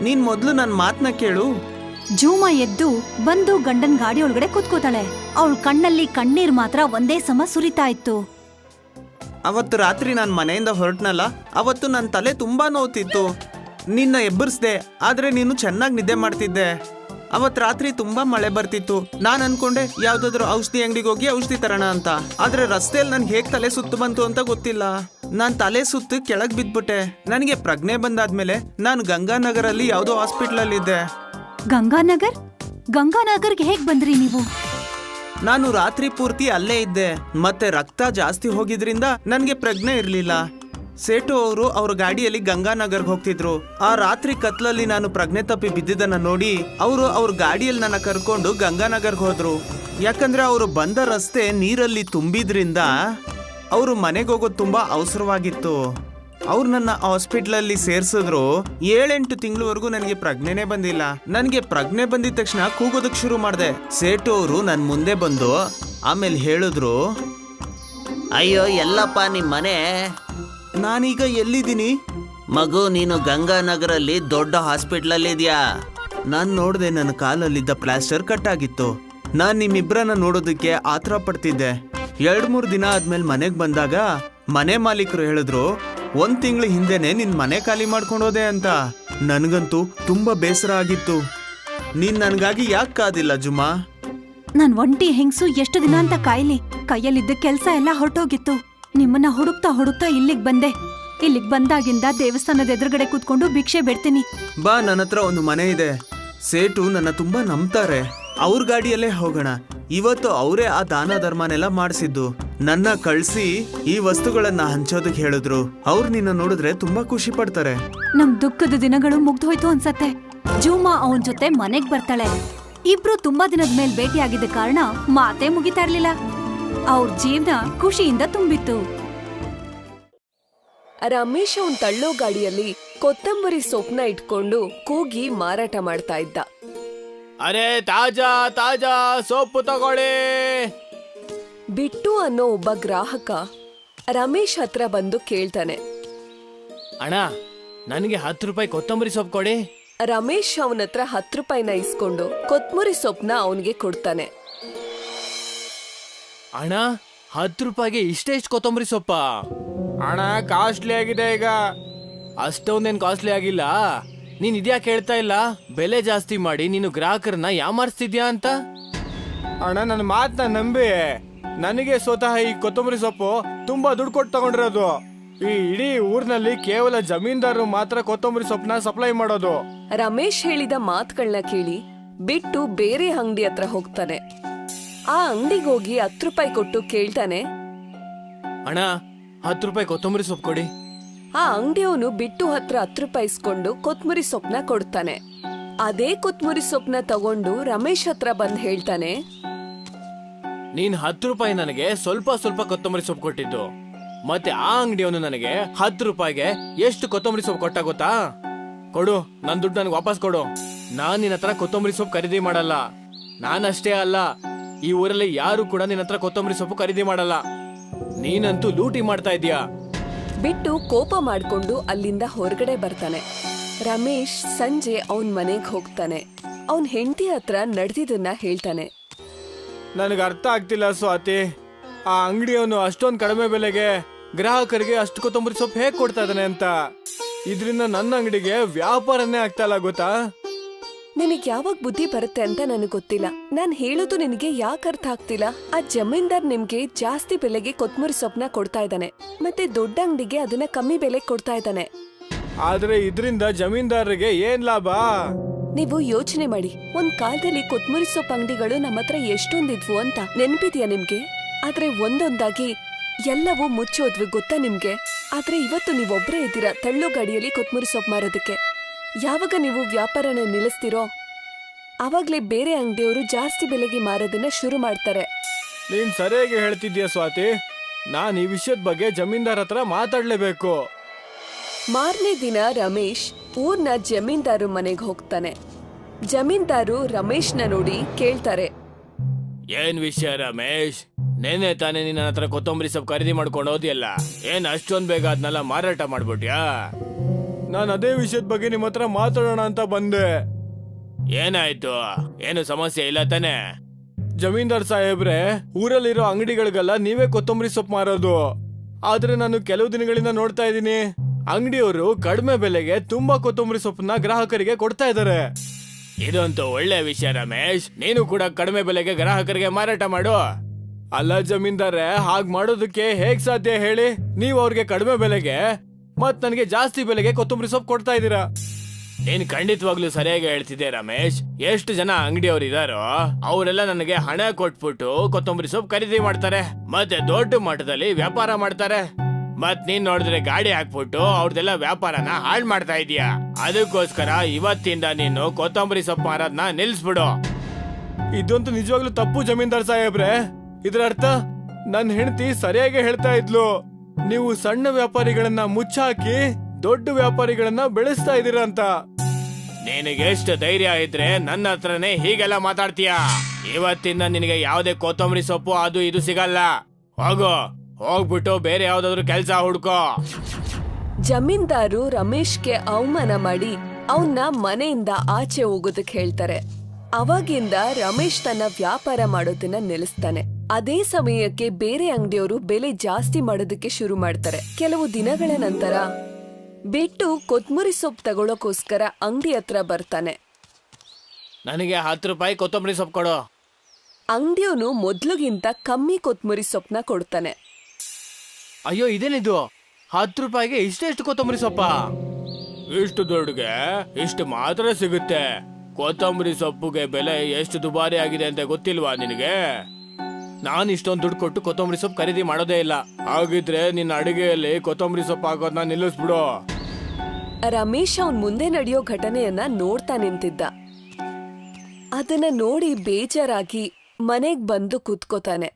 ನೀನ್ ಮೊದ್ಲು ನನ್ನ ಮಾತನ್ನ ಕೇಳು. ಜೂಮ ಎದ್ದು ಬಂದು ಗಂಡನ್ ಗಾಡಿ ಒಳಗಡೆ ಕೂತ್ಕೋತಾಳೆ. ಅವಳ ಕಣ್ಣಲ್ಲಿ ಕಣ್ಣೀರ್ ಮಾತ್ರ ಒಂದೇ ಸಮ ಸುರಿತಾ ಇತ್ತು. ಅವತ್ತು ರಾತ್ರಿ ನಾನು ಮನೆಯಿಂದ ಹೊರಟ್ನಲ್ಲ ಅವತ್ತು ನನ್ನ ತಲೆ ತುಂಬಾ ನೋವುತ್ತಿತ್ತು ನಿನ್ನ ಎಬ್ಬರಿಸ್ದೆ ಆದ್ರೆ ನೀನು ಚೆನ್ನಾಗಿ ನಿದ್ದೆ ಮಾಡ್ತಿದ್ದೆ. ಅವತ್ ರಾತ್ರಿ ತುಂಬಾ ಮಳೆ ಬರ್ತಿತ್ತು. ನಾನ್ ಅನ್ಕೊಂಡೆ ಯಾವ್ದಾದ್ರು ಔಷಧಿ ಅಂಗಡಿಗೆ ಹೋಗಿ ಔಷಧಿ ತರೋಣ ಅಂತ. ಆದ್ರೆ ರಸ್ತೆಯಲ್ಲಿ ನನ್ ಹೇಗ್ ತಲೆ ಸುತ್ತು ಬಂತು ಅಂತ ಗೊತ್ತಿಲ್ಲ. ನಾನ್ ತಲೆ ಸುತ್ತು ಕೆಳಗ್ ಬಿದ್ಬಿಟ್ಟೆ. ನನಗೆ ಪ್ರಜ್ಞೆ ಬಂದಾದ್ಮೇಲೆ ನಾನು ಗಂಗಾನಗರಲ್ಲಿ ಯಾವ್ದೋ ಹಾಸ್ಪಿಟ್ಲ್ ಅಲ್ಲಿ ಇದ್ದೆ ಗಂಗಾನಗರ್? ಗಂಗಾನಗರ್ಗೆ ಹೇಗ್ ಬಂದ್ರಿ ನೀವು? ನಾನು ರಾತ್ರಿ ಪೂರ್ತಿ ಅಲ್ಲೇ ಇದ್ದೆ. ಮತ್ತೆ ರಕ್ತ ಜಾಸ್ತಿ ಹೋಗಿದ್ರಿಂದ ನನ್ಗೆ ಪ್ರಜ್ಞೆ ಇರ್ಲಿಲ್ಲ. ಸೇಟು ಅವರು ಅವ್ರ ಗಾಡಿಯಲ್ಲಿ ಗಂಗಾನಗರ್ಗೆ ಹೋಗ್ತಿದ್ರು. ಆ ರಾತ್ರಿ ಕತ್ಲಲ್ಲಿ ನಾನು ಪ್ರಜ್ಞೆ ತಪ್ಪಿ ಬಿದ್ದಿದ್ದನ್ನ ನೋಡಿ ಅವರು ಅವ್ರ ಗಾಡಿಯಲ್ಲಿ ನನ್ನ ಕರ್ಕೊಂಡು ಗಂಗಾನಗರ್ಗೆ ಹೋದ್ರು. ಯಾಕಂದ್ರೆ ಅವರು ಬಂದ ರಸ್ತೆ ನೀರಲ್ಲಿ ತುಂಬಿದ್ರಿಂದ ಅವರು ಮನೆಗೆ ಹೋಗೋದು ತುಂಬಾ ಅವಸರವಾಗಿತ್ತು. ಅವ್ರು ನನ್ನ ಹಾಸ್ಪಿಟ್ಲಲ್ಲಿ ಸೇರ್ಸಿದ್ರು. ಏಳೆಂಟು ತಿಂಗಳವರೆಗೂ ನನಗೆ ಪ್ರಜ್ಞೆನೇ ಬಂದಿಲ್ಲ. ನನಗೆ ಪ್ರಜ್ಞೆ ಬಂದಿದ ತಕ್ಷಣ ಕೂಗೋದಕ್ಕೆ ಶುರು ಮಾಡಿದೆ. ಸೇಟು ಅವರು ನನ್ನ ಮುಂದೆ ಬಂದು ಆಮೇಲೆ ಹೇಳಿದ್ರು ಅಯ್ಯೋ ಎಲ್ಲಪ್ಪ ನಿಮ್ಮ ಮನೆ? ನಾನೀಗ ಎಲ್ಲಿದ್ದೀನಿ? ಮಗು ನೀನು ಗಂಗಾನಗರಲ್ಲಿ ದೊಡ್ಡ ಹಾಸ್ಪಿಟ್ಲಲ್ಲಿ ಇದೆಯಾ ನಾನು ನೋಡಿದೆ ನನ್ನ ಕಾಲಲ್ಲಿದ್ದ ಪ್ಲಾಸ್ಟರ್ ಕಟ್ ಆಗಿತ್ತು ನಾನು ನಿಮ್ಮಿಬ್ಬರನ್ನ ನೋಡೋದಕ್ಕೆ ಆತರ ಪಡ್ತಿದ್ದೆ. ಎರಡು ಮೂರು ದಿನ ಆದ್ಮೇಲೆ ಮನೆಗೆ ಬಂದಾಗ ಮನೆ ಮಾಲೀಕರು ಹೇಳಿದ್ರು ಒಂದ್ ತಿಂಗಳ ಹಿಂದೆನೆ ನಿನ್ ಮನೆ ಖಾಲಿ ಮಾಡ್ಕೊಂಡೋದೆ ಅಂತ. ನನಗಂತೂ ತುಂಬಾ ಬೇಸರ ಆಗಿತ್ತು. ನೀನ್ ನನಗಾಗಿ ಯಾಕೆ ಕಾದಿಲ್ಲ ಜುಮಾ? ನನ್ ಒಂಟಿ ಹೆಂಗ್ಸು ಎಷ್ಟು ದಿನ ಅಂತ ಕಾಯ್ಲಿ. ಕೈಯಲ್ಲಿದ್ದ ಕೆಲ್ಸ ಎಲ್ಲ ಹೊರಟೋಗಿತ್ತು. ನಿಮ್ಮನ್ನ ಹುಡುಕ್ತಾ ಹುಡುಕ್ತಾ ಇಲ್ಲಿಗ್ ಬಂದೆ. ಇಲ್ಲಿಗ್ ಬಂದಾಗಿಂದ ದೇವಸ್ಥಾನದ ಎದುರುಗಡೆ ಕೂತ್ಕೊಂಡು ಭಿಕ್ಷೆ ಬಿಡ್ತೀನಿ. ಬಾ ನನ್ನ ಹತ್ರ ಒಂದು ಮನೆ ಇದೆ. ಸೇಟು ನನ್ನ ತುಂಬಾ ನಂಬ್ತಾರೆ. ಅವ್ರ ಗಾಡಿಯಲ್ಲೇ ಹೋಗೋಣ. ಇವತ್ತು ಅವರೇ ಆ ದಾನ ಧರ್ಮನೆಲ್ಲ ಮಾಡಿಸಿದ್ದು. ನನ್ನ ಕಳ್ಸಿ ಈ ವಸ್ತುಗಳನ್ನ ಹಂಚೋದಕ್ಕೆ ಹೇಳಿದ್ರು. ಅವ್ರು ನಿನ್ನ ನೋಡಿದ್ರೆ ತುಂಬಾ ಖುಷಿ ಪಡ್ತಾರೆ. ನಮ್ ದುಃಖದ ದಿನಗಳು ಮುಗ್ದೋಯ್ತು ಅನ್ಸತ್ತೆ. ಜೂಮಾ ಅವನ್ ಜೊತೆ ಮನೆಗ್ ಬರ್ತಾಳೆ. ಇಬ್ರು ತುಂಬಾ ದಿನದ ಮೇಲ್ ಭೇಟಿಯಾಗಿದ್ದ ಕಾರಣ ಮಾತೇ ಮುಗಿತಾ ಇರ್ಲಿಲ್ಲ. ಅವ್ರ ಜೀವನ ಖುಷಿಯಿಂದ ತುಂಬಿತ್ತು. ರಮೇಶ್ ಅವನ್ ತಳ್ಳೋ ಗಾಡಿಯಲ್ಲಿ ಕೊತ್ತಂಬರಿ ಸೊಪ್ನ ಇಟ್ಕೊಂಡು ಕೂಗಿ ಮಾರಾಟ ಮಾಡ್ತಾ ಇದ್ದ. ಅರೆ ತಾಜಾ ತಾಜಾ ಸೊಪ್ಪು ತಗೊಳ್ಳಿ. ಬಿಟ್ಟು ಅನ್ನೋ ಒಬ್ಬ ಗ್ರಾಹಕ ರಮೇಶ್ ಹತ್ರ ಬಂದು ಕೇಳ್ತಾನೆ. ಅಣ್ಣ ನನಗೆ ಹತ್ತು ರೂಪಾಯಿ ಕೊತ್ತಂಬರಿ ಸೊಪ್ಪು ಕೊಡಿ. ರಮೇಶ್ ಅವನ ಹತ್ರ ಹತ್ತು ರೂಪಾಯಿನ ಇಸ್ಕೊಂಡು ಕೊತ್ತಂಬರಿ ಸೊಪ್ಪನ್ನ ಅವನಿಗೆ ಕೊಡ್ತಾನೆ. ಅಣ್ಣ ಹತ್ತು ರೂಪಾಯಿಗೆ ಇಷ್ಟೇ ಇಷ್ಟು ಕೊತ್ತಂಬರಿ ಸೊಪ್ಪ. ಅಣ್ಣ ಕಾಸ್ಟ್ಲಿ ಆಗಿದೆ ಈಗ. ಅಷ್ಟೊಂದೇನು ಕಾಸ್ಟ್ಲಿ ಆಗಿಲ್ಲ. ನೀನ್ ಇದ್ಯಾಕೆ ಹೇಳ್ತಾ ಇಲ್ಲ? ಬೆಲೆ ಜಾಸ್ತಿ ಮಾಡಿ ನೀನು ಗ್ರಾಹಕರನ್ನ ಯಾಮಾರಿಸ್ತಿದ್ಯಾ ಅಂತ? ಅಣ್ಣ ನನ್ನ ಮಾತನ್ನ ನಂಬಿ. ನನಗೆ ಸ್ವತಃ ಈ ಕೊತ್ತಂಬರಿ ಸೊಪ್ಪು ತುಂಬಾ ದುಡ್ಡು ಕೊಟ್ಟು ತಗೊಂಡಿರೋದು. ಈ ಇಡೀ ಊರಿನಲ್ಲಿ ಕೇವಲ ಜಮೀನ್ದಾರರು ಮಾತ್ರ ಕೊತ್ತಂಬರಿ ಸೊಪ್ಪನ್ನ ಸಪ್ಲೈ ಮಾಡೋದು. ರಮೇಶ್ ಹೇಳಿದ ಮಾತುಗಳನ್ನ ಕೇಳಿ ಬಿಟ್ಟು ಬೇರೆ ಅಂಗಡಿ ಹತ್ರ ಹೋಗ್ತಾನೆ. ಆ ಅಂಗಡಿಗೆ ಹೋಗಿ ಹತ್ತು ರೂಪಾಯಿ ಕೊಟ್ಟು ಕೇಳ್ತಾನೆ. ಅಣ್ಣ ಹತ್ತು ರೂಪಾಯಿ ಕೊತ್ತಂಬರಿ ಸೊಪ್ಪು ಕೊಡಿ. ಆ ಅಂಗಡಿಯವನು ಬಿಟ್ಟು ಹತ್ರ ಹತ್ತು ರೂಪಾಯಿ ಇಸ್ಕೊಂಡು ಕೊತ್ತಂಬರಿ ಸೊಪ್ಪನ್ನ ಕೊಡ್ತಾನೆ. ಅದೇ ಕೊತ್ತಂಬರಿ ಸೊಪ್ಪನ್ನ ತಗೊಂಡು ರಮೇಶ್ ಹತ್ರ ಬಂದು ಹೇಳ್ತಾನೆ. ನೀನ್ ಹತ್ತು ರೂಪಾಯಿ ನನಗೆ ಸ್ವಲ್ಪ ಸ್ವಲ್ಪ ಕೊತ್ತಂಬರಿ ಸೊಪ್ಪು ಕೊಟ್ಟಿದ್ದು. ಮತ್ತೆ ಆ ಅಂಗಡಿಯವನು ನನಗೆ ಹತ್ತು ರೂಪಾಯಿಗೆ ಎಷ್ಟು ಕೊತ್ತಂಬರಿ ಸೊಪ್ಪು ಕೊಟ್ಟ ಗೊತ್ತಾ? ಕೊಡು ನನ್ನ ದುಡ್ಡು ನನಗೆ ವಾಪಸ್ ಕೊಡು. ನಾನು ನಿನ್ನ ಹತ್ರ ಕೊತ್ತಂಬರಿ ಸೊಪ್ಪು ಖರೀದಿ ಮಾಡಲ್ಲ. ನಾನಷ್ಟೇ ಅಲ್ಲ. ಈ ಊರಲ್ಲಿ ಯಾರು ಕೂಡ ನಿನ್ನ ಹತ್ರ ಕೊತ್ತಂಬರಿ ಸೊಪ್ಪು ಖರೀದಿ ಮಾಡಲ್ಲ. ನೀನಂತೂ ಲೂಟಿ ಮಾಡ್ತಾ ಇದೀಯಾ ಬಿಟ್ಟು ಕೋಪ ಮಾಡ್ಕೊಂಡು ಅಲ್ಲಿಂದ ಹೊರಗಡೆ ಬರ್ತಾನೆ. ರಮೇಶ್ ಸಂಜೆ ಅವನ್ ಮನೆಗ್ ಹೋಗ್ತಾನೆ. ಅವನ್ ಹೆಂಡತಿ ಹತ್ರ ನಡೆದಿದ್ದನ್ನ ಹೇಳ್ತಾನೆ. ನನಗೆ ಅರ್ಥ ಆಗ್ತಿಲ್ಲ ಸ್ವಾತಿ. ಆ ಅಂಗಡಿಯವನು ಅಷ್ಟೊಂದು ಕಡಿಮೆ ಬೆಲೆಗೆ ಗ್ರಾಹಕರಿಗೆ ಅಷ್ಟು ಕೊತ್ತಂಬರಿ ಸೊಪ್ಪು ಹೇಗೆ ಕೊಡ್ತಾ ಇದ್ದಾನೆ ಅಂತ. ಇದರಿಂದ ನನ್ನ ಅಂಗಡಿಗೆ ವ್ಯಾಪಾರನೇ ಆಗ್ತಾ ಇಲ್ಲ ಗೊತ್ತಾ? ನಿನಗ್ ಯಾವಾಗ ಬುದ್ಧಿ ಬರುತ್ತೆ ಅಂತ ನನಗೆ ಗೊತ್ತಿಲ್ಲ. ನಾನ್ ಹೇಳೋದು ನಿನಗೆ ಯಾಕೆ ಅರ್ಥ ಆಗ್ತಿಲ್ಲ? ಆ ಜಮೀನ್ದಾರ್ ನಿಮ್ಗೆ ಜಾಸ್ತಿ ಬೆಲೆಗೆ ಕೊತ್ಮುರಿ ಸೊಪ್ನ ಕೊಡ್ತಾ ಇದ್ದಾನೆ. ಮತ್ತೆ ದೊಡ್ಡ ಅಂಗಡಿಗೆ ಅದನ್ನ ಕಮ್ಮಿ ಬೆಲೆ ಕೊಡ್ತಾ ಇದ್ದಾನೆ. ಆದ್ರೆ ಇದರಿಂದ ಜಮೀನ್ದಾರರಿಗೆ ಏನ್ ಲಾಭ? ನೀವು ಯೋಚನೆ ಮಾಡಿ. ಒಂದ್ ಕಾಲದಲ್ಲಿ ಕೊತ್ಮುರಿ ಸೊಪ್ಪು ಅಂಗಡಿಗಳು ನಮ್ಮ ಹತ್ರ ಎಷ್ಟೊಂದಿದ್ವು ಅಂತ. ನೆನ್ಪಿದ್ಯಾ ನಿಮ್ಗೆ? ಆದ್ರೆ ಒಂದೊಂದಾಗಿ ಎಲ್ಲವೂ ಮುಚ್ಚೋದ್ವಿ ಗೊತ್ತಾ ನಿಮ್ಗೆ? ಆದ್ರೆ ಇವತ್ತು ನೀವೊಬ್ರೇ ಇದ್ದೀರಾ? ತಳ್ಳು ಗಾಡಿಯಲ್ಲಿ ಕೊತ್ಮುರಿ ಸೊಪ್ಪು ಮಾರೋದಕ್ಕೆ. ಯಾವಾಗ ನೀವು ವ್ಯಾಪಾರನ ನಿಲ್ಲಿಸ್ತೀರೋ ಆವಾಗಲೇ ಬೇರೆ ಅಂಗಡಿಯವರು ಜಾಸ್ತಿ ಬೆಲೆಗೆ ಮಾರೋದನ್ನ ಶುರು ಮಾಡ್ತಾರೆ. ನೀನ್ ಸರಿಯಾಗಿ ಹೇಳ್ತಿದ್ಯಾ ಸ್ವಾತಿ? ನಾನು ಈ ವಿಷಯದ ಬಗ್ಗೆ ಜಮೀನ್ದಾರ್ ಹತ್ರ ಮಾತಾಡ್ಲೇಬೇಕು. ಮಾರನೇ ದಿನ ರಮೇಶ್ ಊರ್ನ ಜಮೀನ್ದಾರು ಮನೆಗೆ ಹೋಗ್ತಾನೆ. ಜಮೀನ್ದಾರು ರಮೇಶ್ನ ನೋಡಿ ಕೇಳ್ತಾರೆ. ಏನ್ ವಿಷಯ ರಮೇಶ್? ನೆನ್ನೆ ತಾನೇ ನಿನ್ನ ಹತ್ರ ಕೊತ್ತಂಬರಿ ಸೊಪ್ಪು ಖರೀದಿ ಮಾಡ್ಕೊಂಡು ಹೋದಿಯಲ್ಲ? ಏನ್ ಅಷ್ಟೊಂದ್ ಬೇಗ ಅದನ್ನೆಲ್ಲ ಮಾರಾಟ ಮಾಡ್ಬಿಟ್ಯಾ? ನಾನು ಅದೇ ವಿಷಯದ ಬಗ್ಗೆ ನಿಮ್ಮ ಹತ್ರ ಮಾತಾಡೋಣ ಅಂತ ಬಂದೆ. ಏನಾಯ್ತು? ಏನು ಸಮಸ್ಯೆ ಇಲ್ಲ ತಾನೆ? ಜಮೀನ್ದಾರ್ ಸಾಹೇಬ್ರೆ ಊರಲ್ಲಿರೋ ಅಂಗಡಿಗಳಿಗೆಲ್ಲ ನೀವೇ ಕೊತ್ತಂಬರಿ ಸೊಪ್ಪು ಮಾರೋದು. ಆದ್ರೆ ನಾನು ಕೆಲವು ದಿನಗಳಿಂದ ನೋಡ್ತಾ ಇದ್ದೀನಿ. ಅಂಗಡಿಯವರು ಕಡಿಮೆ ಬೆಲೆಗೆ ತುಂಬಾ ಕೊತ್ತಂಬರಿ ಸೊಪ್ಪನ್ನ ಗ್ರಾಹಕರಿಗೆ ಕೊಡ್ತಾ ಇದ್ದಾರೆ ಇದಂತೂ ಒಳ್ಳೆ ವಿಷಯ ರಮೇಶ್. ನೀನು ಕೂಡ ಕಡಿಮೆ ಬೆಲೆಗೆ ಗ್ರಾಹಕರಿಗೆ ಮಾರಾಟ ಮಾಡು. ಅಲ್ಲ ಜಮೀನ್ದಾರೆ ಹಾಗ್ ಮಾಡೋದಕ್ಕೆ ಹೇಗ್ ಸಾಧ್ಯ ಹೇಳಿ? ನೀವು ಅವ್ರಿಗೆ ಕಡಿಮೆ ಬೆಲೆಗೆ ಮತ್ ನನಗೆ ಜಾಸ್ತಿ ಬೆಲೆಗೆ ಕೊತ್ತಂಬರಿ ಸೊಪ್ಪು ಕೊಡ್ತಾ ಇದ್ದೀರಾ? ನೀನ್ ಖಂಡಿತವಾಗ್ಲೂ ಸರಿಯಾಗಿ ಹೇಳ್ತಿದ್ದೆ ರಮೇಶ್. ಎಷ್ಟು ಜನ ಅಂಗಡಿಯವ್ರು ಇದಾರೋ ಅವರೆಲ್ಲ ನನಗೆ ಹಣ ಕೊಟ್ಬಿಟ್ಟು ಕೊತ್ತಂಬರಿ ಸೊಪ್ಪು ಖರೀದಿ ಮಾಡ್ತಾರೆ. ಮತ್ತೆ ದೊಡ್ಡ ಮಟ್ಟದಲ್ಲಿ ವ್ಯಾಪಾರ ಮಾಡ್ತಾರೆ. ಮತ್ ನೀನ್ ನೋಡಿದ್ರೆ ಗಾಡಿ ಹಾಕ್ಬಿಟ್ಟು ಅವ್ರದೆಲ್ಲ ವ್ಯಾಪಾರನ ಹಾಳು ಮಾಡ್ತಾ ಇದೀಯಾ ಅದಕ್ಕೋಸ್ಕರ ಇವತ್ತಿಂದ ನೀನು ಕೊತ್ತಂಬರಿ ಸೊಪ್ಪು ಮಾರೋದನ್ನ ನಿಲ್ಸ್ಬಿಡು. ಇದಂತೂ ನಿಜವಾಗ್ಲೂ ತಪ್ಪು ಜಮೀನ್ದಾರ್ ಸಾಹೇಬ್ರೆ. ಇದರ ಅರ್ಥ ನನ್ನ ಹೆಂಡತಿ ಸರಿಯಾಗಿ ಹೇಳ್ತಾ ಇದ್ಲು. ನೀವು ಸಣ್ಣ ವ್ಯಾಪಾರಿಗಳನ್ನ ಮುಚ್ಚಾಕಿ ದೊಡ್ಡ ವ್ಯಾಪಾರಿಗಳನ್ನ ಬೆಳೆಸ್ತಾ ಇದೀರ ಅಂತ. ನಿನಗೆ ಎಷ್ಟು ಧೈರ್ಯ ಇದ್ರೆ ನನ್ನ ಹತ್ರನೇ ಹೀಗೆಲ್ಲ ಮಾತಾಡ್ತೀಯ? ಇವತ್ತಿಂದ ನಿನಗೆ ಯಾವುದೇ ಕೊತ್ತಂಬರಿ ಸೊಪ್ಪು ಅದು ಇದು ಸಿಗಲ್ಲ. ಹೋಗು ಹೋಗ್ಬಿಟ್ಟು ಬೇರೆ ಯಾವ್ದಾದ್ರು ಕೆಲ್ಸ ಹುಡ್ಕೋ. ಜಮೀನ್ದಾರು ರಮೇಶ್ಗೆ ಅವಮಾನ ಮಾಡಿ ಅವನ್ನ ಮನೆಯಿಂದ ಆಚೆ ಹೋಗೋದಕ್ಕೆ ಹೇಳ್ತಾರೆ. ಅವಾಗಿಂದ ರಮೇಶ್ ತನ್ನ ವ್ಯಾಪಾರ ಮಾಡೋದನ್ನ ನಿಲ್ಲಿಸ್ತಾನೆ. ಅದೇ ಸಮಯಕ್ಕೆ ಬೇರೆ ಅಂಗಡಿಯವರು ಬೆಲೆ ಜಾಸ್ತಿ ಮಾಡೋದಕ್ಕೆ ಶುರು ಮಾಡ್ತಾರೆ. ಕೆಲವು ದಿನಗಳ ನಂತರ ಬಿಟ್ಟು ಕೊತ್ಮುರಿ ಸೊಪ್ಪು ತಗೊಳ್ಳೋಕೋಸ್ಕರ ಅಂಗಡಿ ಹತ್ರ ಬರ್ತಾನೆ. ನನಗೆ ಹತ್ತು ರೂಪಾಯಿ ಕೊತ್ತಂಬರಿ ಸೊಪ್ಪು ಕೊಡು. ಅಂಗಡಿಯವನು ಮೊದ್ಲುಗಿಂತ ಕಮ್ಮಿ ಕೊತ್ತಂಬರಿ ಸೊಪ್ಪನ್ನ ಕೊಡ್ತಾನೆ. ಅಯ್ಯೋ ಇದೇನಿದು? ಹತ್ತು ರೂಪಾಯಿಗೆ ಇಷ್ಟೆಷ್ಟು ಕೊತ್ತಂಬರಿ ಸೊಪ್ಪ? ಇಷ್ಟು ದುಡ್ಡುಗೆ ಇಷ್ಟು ಮಾತ್ರ ಸಿಗುತ್ತೆ. ಕೊತ್ತಂಬರಿ ಸೊಪ್ಪುಗೆ ಬೆಲೆ ಎಷ್ಟು ದುಬಾರಿ ಆಗಿದೆ ಅಂತ ಗೊತ್ತಿಲ್ವಾ ನಿನಗೆ? ನಾನು ಇಷ್ಟೊಂದು ದುಡ್ಡು ಕೊಟ್ಟು ಕೊತ್ತಂಬರಿ ಸೊಪ್ಪು ಖರೀದಿ ಮಾಡೋದೇ ಇಲ್ಲ. ಹಾಗಿದ್ರೆ ನಿನ್ನ ಅಡುಗೆಯಲ್ಲಿ ಕೊತ್ತಂಬರಿ ಸೊಪ್ಪು ಹಾಕೋದನ್ನ ನಿಲ್ಲಿಸ್ಬಿಡು. ರಮೇಶ್ ಅವನ್ ಮುಂದೆ ನಡೆಯೋ ಘಟನೆಯನ್ನ ನೋಡ್ತಾ ನಿಂತಿದ್ದ. ಅದನ್ನ ನೋಡಿ ಬೇಜಾರಾಗಿ ಮನೆಗ್ ಬಂದು ಕುತ್ಕೋತಾನೆ.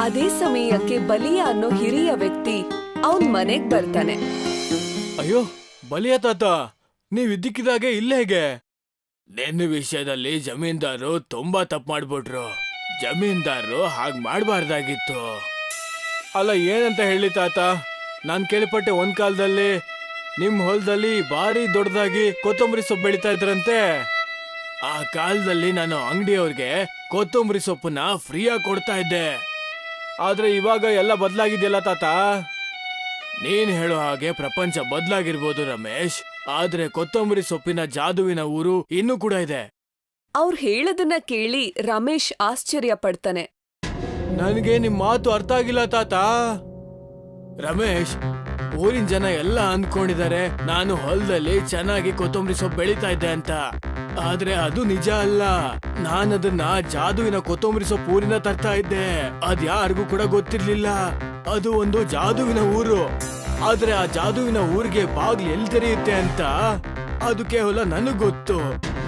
ಅದೇ ಸಮಯಕ್ಕೆ ಬಲಿಯ ಅನ್ನೋ ಹಿರಿಯ ವ್ಯಕ್ತಿ ಅವನ್ ಮನೆಗ್ ಬರ್ತಾನೆ. ಅಯ್ಯೋ ಬಲಿಯ ತಾತ ನೀವ್ ಇದ್ದಕ್ಕಿದಾಗೆ ಇಲ್ಲ ಹೇಗೆ? ನಿನ್ನ ವಿಷಯದಲ್ಲಿ ಜಮೀನ್ದಾರು ತುಂಬಾ ತಪ್ಪು ಮಾಡ್ಬಿಟ್ರು. ಜಮೀನ್ದಾರರು ಹಾಗೆ ಮಾಡಬಾರ್ದಾಗಿತ್ತು. ಅಲ್ಲ, ಏನಂತ ಹೇಳಿ ತಾತ? ನಾನು ಕೇಳಿಪಟ್ಟೆ ಒಂದ್ ಕಾಲದಲ್ಲಿ ನಿಮ್ಮ ಹೊಲದಲ್ಲಿ ಭಾರಿ ದೊಡ್ಡದಾಗಿ ಕೊತ್ತಂಬರಿ ಸೊಪ್ಪು ಬೆಳಿತಾ ಇದ್ರಂತೆ. ಆ ಕಾಲದಲ್ಲಿ ನಾನು ಅಂಗಡಿಯವ್ರಿಗೆ ಕೊತ್ತಂಬರಿ ಸೊಪ್ಪನ್ನ ಫ್ರೀಯಾಗಿ ಕೊಡ್ತಾ ಇದ್ದೆ. ಆದ್ರೆ ಇವಾಗ ಎಲ್ಲ ಬದಲಾಗಿದೆಯಲ್ಲ ತಾತ? ನೀನ್ ಹೇಳೋ ಹಾಗೆ ಪ್ರಪಂಚ ಬದಲಾಗಿರ್ಬೋದು ರಮೇಶ್, ಆದ್ರೆ ಕೊತ್ತಂಬರಿ ಸೊಪ್ಪಿನ ಜಾದುವಿನ ಊರು ಇನ್ನೂ ಕೂಡ ಇದೆ. ಅವ್ರ್ ಹೇಳದನ್ನ ಕೇಳಿ ರಮೇಶ್ ಆಶ್ಚರ್ಯ ಪಡ್ತಾನೆ. ನನಗೆ ನಿಮ್ ಮಾತು ಅರ್ಥ ಆಗಿಲ್ಲ ತಾತ? ರಮೇಶ್, ಊರಿನ ಜನ ಎಲ್ಲ ಅಂದ್ಕೊಂಡಿದ್ದಾರೆ ನಾನು ಹೊಲದಲ್ಲಿ ಚೆನ್ನಾಗಿ ಕೊತ್ತಂಬರಿ ಸೊಪ್ಪು ಬೆಳೀತಾ ಇದ್ದೆ ಅಂತ. ಆದ್ರೆ ಅದು ನಿಜ ಅಲ್ಲ. ನಾನದನ್ನ ಜಾದುವಿನ ಕೊತ್ತಂಬರಿ ಸೊಪ್ಪು ಊರಿನ ತರ್ತಾ ಇದ್ದೆ. ಅದ್ ಯಾರಿಗೂ ಕೂಡ ಗೊತ್ತಿರ್ಲಿಲ್ಲ. ಅದು ಒಂದು ಜಾದುವಿನ ಊರು. ಆದ್ರೆ ಆ ಜಾದುವಿನ ಊರಿಗೆ ಬಾಗ್ಲು ಎಲ್ಲಿ ತೆರೆಯುತ್ತೆ ಅಂತ? ಅದು ಕೇವಲ ನನಗ್ ಗೊತ್ತು.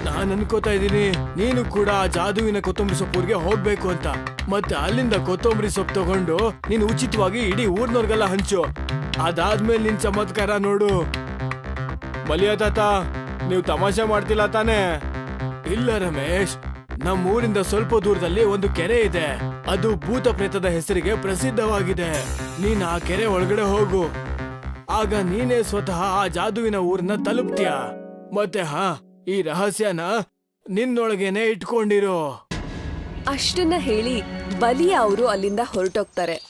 ನಾನ್ ಅನ್ಕೋತಾ ಇದ್ದೀನಿ. ನೀನು ಕೂಡ ಆ ಜಾದುವಿನ ಕೊತ್ತಂಬರಿ ಸೊಪ್ಪು ಊರಿಗೆ ಹೋಗ್ಬೇಕು ಅಂತ. ಮತ್ತೆ ಅಲ್ಲಿಂದ ಕೊತ್ತಂಬರಿ ಸೊಪ್ಪು ತಗೊಂಡು ನೀನು ಉಚಿತವಾಗಿ ಇಡೀ ಊರ್ನವ್ರಿಗೆಲ್ಲ ಹಂಚು. ಅದಾದ್ಮೇಲೆ ನಿನ್ ಚಮತ್ಕಾರ ನೋಡು. ಬಲಿಯ ತಾತ, ನೀವು ತಮಾಷೆ ಮಾಡ್ತಿಲ್ಲ ತಾನೇ? ಇಲ್ಲ ರಮೇಶ್ ನಮ್ಮ ಊರಿಂದ ಸ್ವಲ್ಪ ದೂರದಲ್ಲಿ ಒಂದು ಕೆರೆ ಇದೆ. ಅದು ಭೂತ ಪ್ರೇತದ ಹೆಸರಿಗೆ ಪ್ರಸಿದ್ಧವಾಗಿದೆ. ನೀನ್ ಆ ಕೆರೆ ಒಳಗಡೆ ಹೋಗು. ಆಗ ನೀನೇ ಸ್ವತಃ ಆ ಜಾದುವಿನ ಊರನ್ನ ತಲುಪ್ತೀಯ? ಮತ್ತೆ ಹಾ ಈ ರಹಸ್ಯನ ನಿನ್ನೊಳಗೇನೆ ಇಟ್ಕೊಂಡಿರೋ. ಅಷ್ಟನ್ನ ಹೇಳಿ ಬಲಿಯ ಅವರು ಅಲ್ಲಿಂದ ಹೊರಟೋಗ್ತಾರೆ.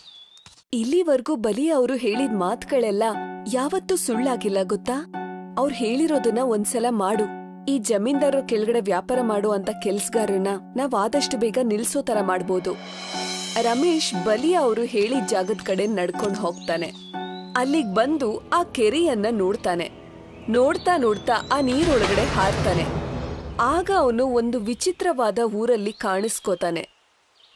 ಇಲ್ಲಿವರೆಗೂ ಬಲಿಯ ಅವರು ಹೇಳಿದ ಮಾತುಗಳೆಲ್ಲ ಯಾವತ್ತೂ ಸುಳ್ಳಾಗಿಲ್ಲ ಗೊತ್ತಾ? ಅವ್ರು ಹೇಳಿರೋದನ್ನ ಒಂದ್ಸಲ ಮಾಡು. ಈ ಜಮೀನ್ದಾರರು ಕೆಳಗಡೆ ವ್ಯಾಪಾರ ಮಾಡೋ ಅಂತ ಕೆಲ್ಸಗಾರನ್ನ ನಾವ್ ಆದಷ್ಟು ಬೇಗ ನಿಲ್ಸೋ ತರ ಮಾಡ್ಬೋದು. ರಮೇಶ್ ಬಲಿಯ ಅವರು ಹೇಳಿದ ಜಾಗದ ಕಡೆ ನಡ್ಕೊಂಡು ಹೋಗ್ತಾನೆ. ಅಲ್ಲಿಗ್ ಬಂದು ಆ ಕೆರೆಯನ್ನ ನೋಡ್ತಾನೆ. ನೋಡ್ತಾ ನೋಡ್ತಾ ಆ ನೀರೊಳಗಡೆ ಹಾರ್ತಾನೆ. ಆಗ ಅವನು ಒಂದು ವಿಚಿತ್ರವಾದ ಊರಲ್ಲಿ ಕಾಣಿಸ್ಕೋತಾನೆ.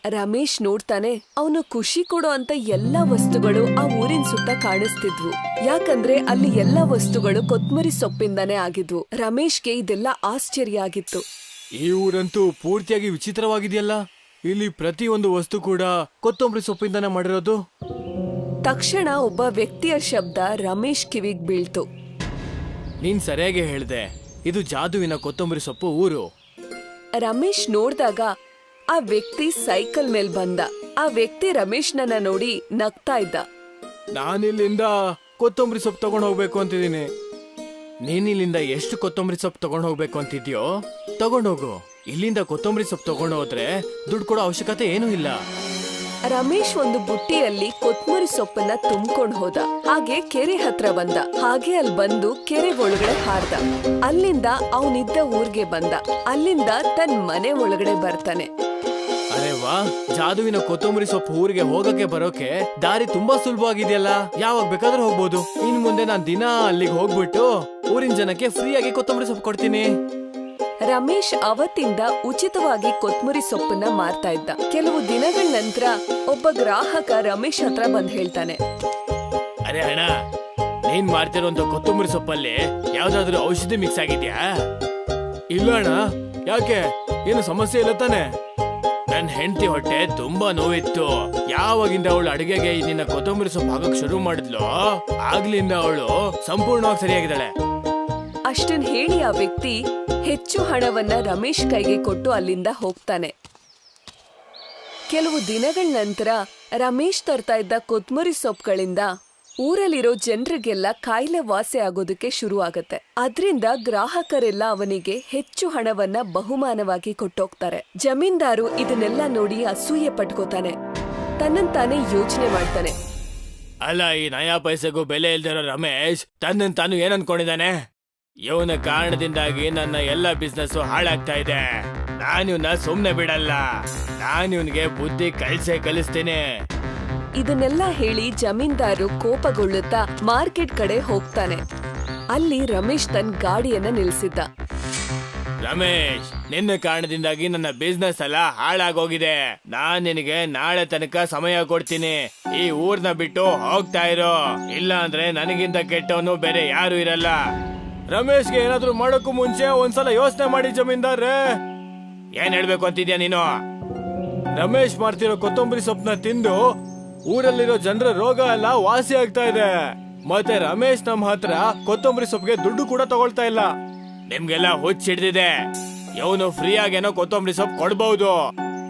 ರಮೇಶ್ ನೋಡ್ತಾನೆ ಅವನು ಖುಷಿ ಕೊಡೋ ಅಂತ ಎಲ್ಲಾ ವಸ್ತುಗಳು ಆ ಊರಿನ ಸುತ್ತ ಕಾಣಿಸ್ತಿದ್ವು. ಯಾಕಂದ್ರೆ ಅಲ್ಲಿ ಎಲ್ಲಾ ವಸ್ತುಗಳು ಕೊತ್ಮರಿ ಸೊಪ್ಪಿಂದಾನೇ ಆಗಿದ್ವು. ರಮೇಶ್ಗೆ ಇದೆಲ್ಲ ಆಶ್ಚರ್ಯ ಆಗಿತ್ತು. ಈ ಊರಂತೂ ಪೂರ್ತಿಯಾಗಿ ವಿಚಿತ್ರವಾಗಿದೆಯಲ್ಲ? ಇಲ್ಲಿ ಪ್ರತಿ ಒಂದು ವಸ್ತು ಕೂಡ ಕೊತ್ತಂಬರಿ ಸೊಪ್ಪಿಂದಾನೆ ಮಾಡಿರೋದು? ತಕ್ಷಣ ಒಬ್ಬ ವ್ಯಕ್ತಿಯ ಶಬ್ದ ರಮೇಶ್ ಕಿವಿಗ್ ಬೀಳ್ತು. ನೀನ್ ಸರಿಯಾಗಿ ಹೇಳ್ದೆ. ಇದು ಜಾದುವಿನ ಕೊತ್ತಂಬರಿ ಸೊಪ್ಪು ಊರು. ರಮೇಶ್ ನೋಡ್ದಾಗ ಆ ವ್ಯಕ್ತಿ ಸೈಕಲ್ ಮೇಲ್ ಬಂದ. ಆ ವ್ಯಕ್ತಿ ರಮೇಶ್ನನ್ನ ನೋಡಿ ನಗ್ತಾ ಇದ್ದ. ನಾನಿಲ್ಲಿಂದ ಕೊತ್ತಂಬರಿ ಸೊಪ್ಪು ತಗೊಂಡು ಹೋಗ್ಬೇಕು ಅಂತಿದ್ದೀನಿ. ನೀನ್ ಇಲ್ಲಿಂದ ಎಷ್ಟು ಕೊತ್ತಂಬರಿ ಸೊಪ್ಪು ತಗೊಂಡು ಹೋಗ್ಬೇಕು ಅಂತಿದ್ಯೋ? ತಗೊಂಡೋಗು ಇಲ್ಲಿಂದ ಕೊತ್ತಂಬರಿ ಸೊಪ್ಪು ತಗೊಂಡು ಹೋದ್ರೆ ದುಡ್ಡು ಕೊಡೋ ಅವಶ್ಯಕತೆ ಏನೂ ಇಲ್ಲ. ರಮೇಶ್ ಒಂದು ಬುಟ್ಟಿಯಲ್ಲಿ ಕೊತ್ಮುರಿ ಸೊಪ್ಪನ್ನ ತುಂಬ್ಕೊಂಡ್ ಹೋದ. ಹಾಗೆ ಕೆರೆ ಹತ್ರ ಬಂದ. ಹಾಗೆ ಅಲ್ಲಿ ಬಂದು ಕೆರೆ ಒಳಗಡೆ ಹಾರ್ದ ಅಲ್ಲಿಂದ ಅವನಿದ್ದ ಊರ್ಗೆ ಬಂದ. ಅಲ್ಲಿಂದ ತನ್ ಮನೆ ಒಳಗಡೆ ಬರ್ತಾನೆ. ಅರೆ ವಾ ಜಾದುವಿನ ಕೊತ್ತಂಬರಿ ಸೊಪ್ಪು ಊರಿಗೆ ಹೋಗಕ್ಕೆ ಬರೋಕೆ ದಾರಿ ತುಂಬಾ ಸುಲಭವಾಗಿದೆಯಲ್ಲ? ಯಾವಾಗ ಬೇಕಾದ್ರೂ ಹೋಗ್ಬೋದು. ಇನ್ ಮುಂದೆ ನಾನ್ ದಿನ ಅಲ್ಲಿಗೆ ಹೋಗ್ಬಿಟ್ಟು ಊರಿನ ಜನಕ್ಕೆ ಫ್ರೀಯಾಗಿ ಕೊತ್ತಂಬರಿ ಸೊಪ್ಪು ಕೊಡ್ತೀನಿ. ರಮೇಶ್ ಅವತ್ತಿಂದ ಉಚಿತವಾಗಿ ಕೊತ್ಮುರಿ ಸೊಪ್ಪನ್ನ ಮಾರ್ತಾ ಇದ್ದ. ಕೆಲವು ದಿನಗಳ ನಂತರ ಒಬ್ಬ ಗ್ರಾಹಕ ರಮೇಶ್ ಹತ್ರ ಬಂದ್ ಹೇಳ್ತಾನೆ. ಅರೆ ಅಣ್ಣ ನೀನ್ ಮಾಡ್ತಿರೋ ಕೊತ್ತಂಬರಿ ಸೊಪ್ಪಲ್ಲಿ ಯಾವ್ದಾದ್ರು ಔಷಧಿ ಮಿಕ್ಸ್ ಆಗಿದ್ಯಾ? ಇಲ್ಲ ಅಣ್ಣ ಯಾಕೆ? ಏನು ಸಮಸ್ಯೆ ಇಲ್ಲ ತಾನೆ. ನನ್ ಹೆಂಡತಿ ಹೊಟ್ಟೆ ತುಂಬಾ ನೋವಿತ್ತು. ಯಾವಾಗಿಂದ ಅವಳು ಅಡಿಗೆಗೆ ನಿನ್ನ ಕೊತ್ತಂಬರಿ ಸೊಪ್ಪು ಹಾಕಕ್ ಶುರು ಮಾಡಿದ್ಲು ಆಗ್ಲಿಂದ ಅವಳು ಸಂಪೂರ್ಣವಾಗಿ ಸರಿಯಾಗಿದ್ದಾಳೆ. ಅಷ್ಟನ್ ಹೇಳಿ ಆ ವ್ಯಕ್ತಿ ಹೆಚ್ಚು ಹಣವನ್ನ ರಮೇಶ್ ಕೈಗೆ ಕೊಟ್ಟು ಅಲ್ಲಿಂದ ಹೋಗ್ತಾನೆ. ಕೆಲವು ದಿನಗಳ ನಂತರ ರಮೇಶ್ ತರ್ತಾ ಇದ್ದ ಕೊತ್ಮುರಿ ಸೊಪ್ಪುಗಳಿಂದ ಊರಲ್ಲಿರೋ ಜನರಿಗೆಲ್ಲ ಕಾಯಿಲೆ ವಾಸಿ ಆಗೋದಕ್ಕೆ ಶುರು ಆಗತ್ತೆ ಅದ್ರಿಂದ ಗ್ರಾಹಕರೆಲ್ಲ ಅವನಿಗೆ ಹೆಚ್ಚು ಹಣವನ್ನ ಬಹುಮಾನವಾಗಿ ಕೊಟ್ಟೋಗ್ತಾರೆ. ಜಮೀನ್ದಾರು ಇದನ್ನೆಲ್ಲ ನೋಡಿ ಅಸೂಯೆ ಪಟ್ಕೋತಾನೆ. ತನ್ನಂತಾನೆ ಯೋಚನೆ ಮಾಡ್ತಾನೆ. ಅಲ್ಲ, ಈ ನಯಾ ಪೈಸೆಗೂ ಬೆಲೆ ಇಲ್ದಿರೋ ರಮೇಶ್ ತನ್ನನ್ ತಾನು ಏನನ್ಕೊಂಡಿದ್ದಾನೆ ಇವನ ಕಾರಣದಿಂದಾಗಿ ನನ್ನ ಎಲ್ಲ ಬಿಸ್ನೆಸ್ ಹಾಳಾಗ್ತಾ ಇದೆ. ನಾನು ಇವನ್ನ ಸುಮ್ನೆ ಬಿಡಲ್ಲ. ನಾನು ಇವನ್ಗೆ ಬುದ್ಧಿ ಕಲ್ಸೇ ಕಲಿಸ್ತೀನಿ. ಇದನ್ನೆಲ್ಲ ಹೇಳಿ ಜಮೀನ್ದಾರು ಕೋಪಗೊಳ್ಳುತ್ತಾ ಮಾರ್ಕೆಟ್ ಕಡೆ ಹೋಗ್ತಾನೆ. ಅಲ್ಲಿ ರಮೇಶ್ ತನ್ನ ಗಾಡಿಯನ್ನ ನಿಲ್ಸಿದ್ದ. ರಮೇಶ್ ನಿನ್ನ ಕಾರಣದಿಂದಾಗಿ ನನ್ನ ಬಿಸ್ನೆಸ್ ಎಲ್ಲ ಹಾಳಾಗೋಗಿದೆ. ನಾನ್ ನಿನಗೆ ನಾಳೆ ತನಕ ಸಮಯ ಕೊಡ್ತೀನಿ. ಈ ಊರ್ನ ಬಿಟ್ಟು ಹೋಗ್ತಾ ಇರೋ. ಇಲ್ಲ ಅಂದ್ರೆ ನನಗಿಂತ ಕೆಟ್ಟವನು ಬೇರೆ ಯಾರು ಇರಲ್ಲ. ರಮೇಶ್ಗೆ ಏನಾದ್ರೂ ಮಾಡೋಕ್ಕೂ ಮುಂಚೆ ಒಂದ್ಸಲ ಯೋಚನೆ ಮಾಡಿ ಜಮೀನ್ದಾರ್ರೆ. ಏನ್ ಹೇಳ್ಬೇಕು ಅಂತಿದ್ಯಾ ನೀನು? ರಮೇಶ್ ಮಾಡ್ತಿರೋ ಕೊತ್ತಂಬರಿ ಸೊಪ್ಪನ್ನ ತಿಂದು ಊರಲ್ಲಿರೋ ಜನರ ರೋಗ ಎಲ್ಲ ವಾಸಿ ಆಗ್ತಾ ಇದೆ. ಮತ್ತೆ ರಮೇಶ್ ನಮ್ಮ ಹತ್ರ ಕೊತ್ತಂಬರಿ ಸೊಪ್ಪಿಗೆ ದುಡ್ಡು ಕೂಡ ತಗೊಳ್ತಾ ಇಲ್ಲ. ನಿಮ್ಗೆಲ್ಲ ಹುಚ್ಚ ಹಿಡ್ದಿದೆ. ಇವನು ಫ್ರೀ ಆಗೇನೋ ಕೊತ್ತಂಬರಿ ಸೊಪ್ಪು ಕೊಡ್ಬಹುದು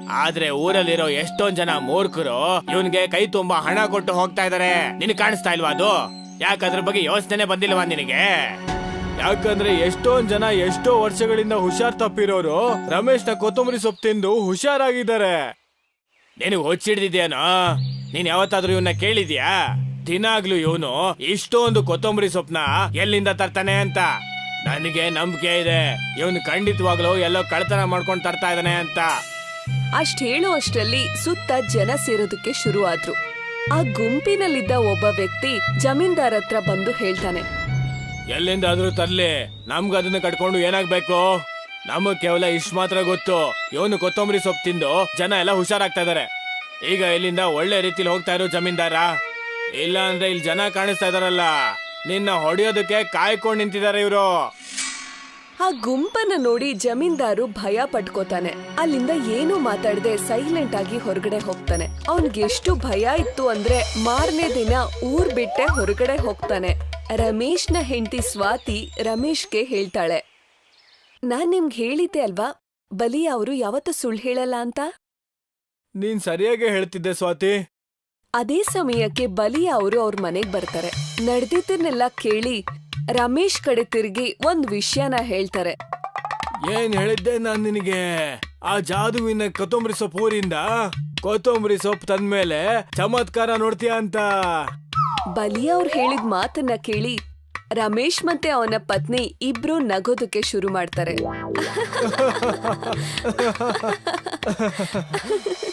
ಆದ್ರೆ ಊರಲ್ಲಿರೋ ಎಷ್ಟೊಂದ್ ಜನ ಮೂರ್ಖರು ಇವನ್ಗೆ ಕೈ ತುಂಬಾ ಹಣ ಕೊಟ್ಟು ಹೋಗ್ತಾ ಇದಾರೆ. ನಿನ್ ಕಾಣಿಸ್ತಾ ಇಲ್ವಾ ಅದು? ಯಾಕದ್ರ ಬಗ್ಗೆ ಯೋಚನೆ ಬಂದಿಲ್ವಾ ನಿನಗೆ? ಯಾಕಂದ್ರೆ ಎಷ್ಟೊಂದ್ ಜನ ಎಷ್ಟೋ ವರ್ಷಗಳಿಂದ ಹುಷಾರ್ ತಪ್ಪಿರೋರು ರಮೇಶ್ನ ಕೊತ್ತಂಬರಿ ಸೊಪ್ಪು ತಿಂದು ಹುಷಾರಾಗಿದ್ದಾರೆ. ನಿನಗೆ ಹೊಚ್ಚಿಡ್ದಿದ್ಯಾನೋ ನೀನ್ ಯಾವತ್ತಾದ್ರೂ ಇವನ್ನ ಕೇಳಿದ್ಯಾ? ದಿನಾಗ್ಲೂ ಇವನು ಇಷ್ಟೊಂದು ಕೊತ್ತಂಬರಿ ಸೊಪ್ಪನ್ನ ಎಲ್ಲಿಂದ ತರ್ತಾನೆ ಅಂತ? ನನಗೆ ನಂಬಿಕೆ ಇದೆ. ಇವನು ಖಂಡಿತವಾಗ್ಲೂ ಎಲ್ಲೋ ಕಳ್ತನ ಮಾಡ್ಕೊಂಡು ತರ್ತಾ ಇದ್ದಾನೆ ಅಂತ. ಅಷ್ಟ್ ಹೇಳೋ ಅಷ್ಟರಲ್ಲಿ ಸುತ್ತ ಜನ ಸೇರೋದಕ್ಕೆ ಶುರು ಆದ್ರು ಆ ಗುಂಪಿನಲ್ಲಿದ್ದ ಒಬ್ಬ ವ್ಯಕ್ತಿ ಜಮೀನ್ದಾರ್ ಹತ್ರ ಬಂದು ಹೇಳ್ತಾನೆ ಎಲ್ಲಿಂದಾದ್ರೂ ತರ್ಲಿ. ನಮ್ಗ ಅದನ್ನ ಕಟ್ಕೊಂಡು ಏನಾಗ್ಬೇಕು? ನಮಗ್ ಕೇವಲ ಇಷ್ಟ ಮಾತ್ರ ಗೊತ್ತು. ಇವನು ಕೊತ್ತಂಬರಿ ಸೊಪ್ಪು ತಿಂದು ಜನ ಎಲ್ಲ ಹುಷಾರಾಗ್ತಾ ಇದಾರೆ. ಈಗ ಇಲ್ಲಿಂದ ಒಳ್ಳೆ ರೀತಿಲಿ ಹೋಗ್ತಾ ಇರೋ ಜಮೀನ್ದಾರ. ಇಲ್ಲ ಅಂದ್ರೆ ಇಲ್ಲಿ ಜನ ಕಾಣಿಸ್ತಾ ಇದಾರಲ್ಲ. ನಿನ್ನ ಹೊಡೆಯೋದಕ್ಕೆ ಕಾಯ್ಕೊಂಡು ನಿಂತಿದ್ದಾರೆ ಇವರು. ಆ ಗುಂಪನ್ನ ನೋಡಿ ಜಮೀನ್ದಾರು ಭಯ ಪಟ್ಕೋತಾನೆ. ಅಲ್ಲಿಂದ ಏನೂ ಮಾತಾಡದೆ ಸೈಲೆಂಟ್ ಆಗಿ ಹೊರಗಡೆ ಹೋಗ್ತಾನೆ. ಅವನ್ಗೆ ಎಷ್ಟು ಭಯ ಇತ್ತು ಅಂದ್ರೆ ಮಾರನೇ ದಿನ ಊರ್ ಬಿಟ್ಟೆ ಹೊರಗಡೆ ಹೋಗ್ತಾನೆ. ರಮೇಶ್ನ ಹೆಂಡತಿ ಸ್ವಾತಿ ರಮೇಶ್ಗೆ ಹೇಳ್ತಾಳೆ. ನಾನ್ ನಿಮ್ಗೆ ಹೇಳಿದ್ದೆ ಅಲ್ವಾ? ಬಲಿ ಅವರು ಯಾವತ್ತು ಸುಳ್ಳು ಹೇಳಲ್ಲ ಅಂತ? ನೀನ್ ಸರಿಯಾಗಿ ಹೇಳ್ತಿದ್ದೆ ಸ್ವಾತಿ. ಅದೇ ಸಮಯಕ್ಕೆ ಬಲಿ ಅವರು ಅವ್ರ ಮನೆಗ್ ಬರ್ತಾರೆ. ನಡೆದಿದ್ದನ್ನೆಲ್ಲ ಕೇಳಿ ರಮೇಶ್ ಕಡೆ ತಿರುಗಿ ಒಂದ್ ವಿಷಯನ ಹೇಳ್ತಾರೆ. ಏನ್ ಹೇಳಿದ್ದೆ ನಾನ್ ನಿನಗೆ? ಆ ಜಾದುವಿನ ಕೊತ್ತಂಬರಿ ಸೊಪ್ಪು ಊರಿಂದ? ಕೊತ್ತಂಬರಿ ಸೊಪ್ಪು ತಂದ್ಮೇಲೆ ಚಮತ್ಕಾರ ನೋಡ್ತೀಯ ಅಂತ? ಬಲಿ ಅವ್ರು ಹೇಳಿದ ಮಾತನ್ನ ಕೇಳಿ ರಮೇಶ್ ಮತ್ತೆ ಅವನ ಪತ್ನಿ ಇಬ್ರು ನಗೋದಕ್ಕೆ ಶುರು ಮಾಡ್ತಾರೆ.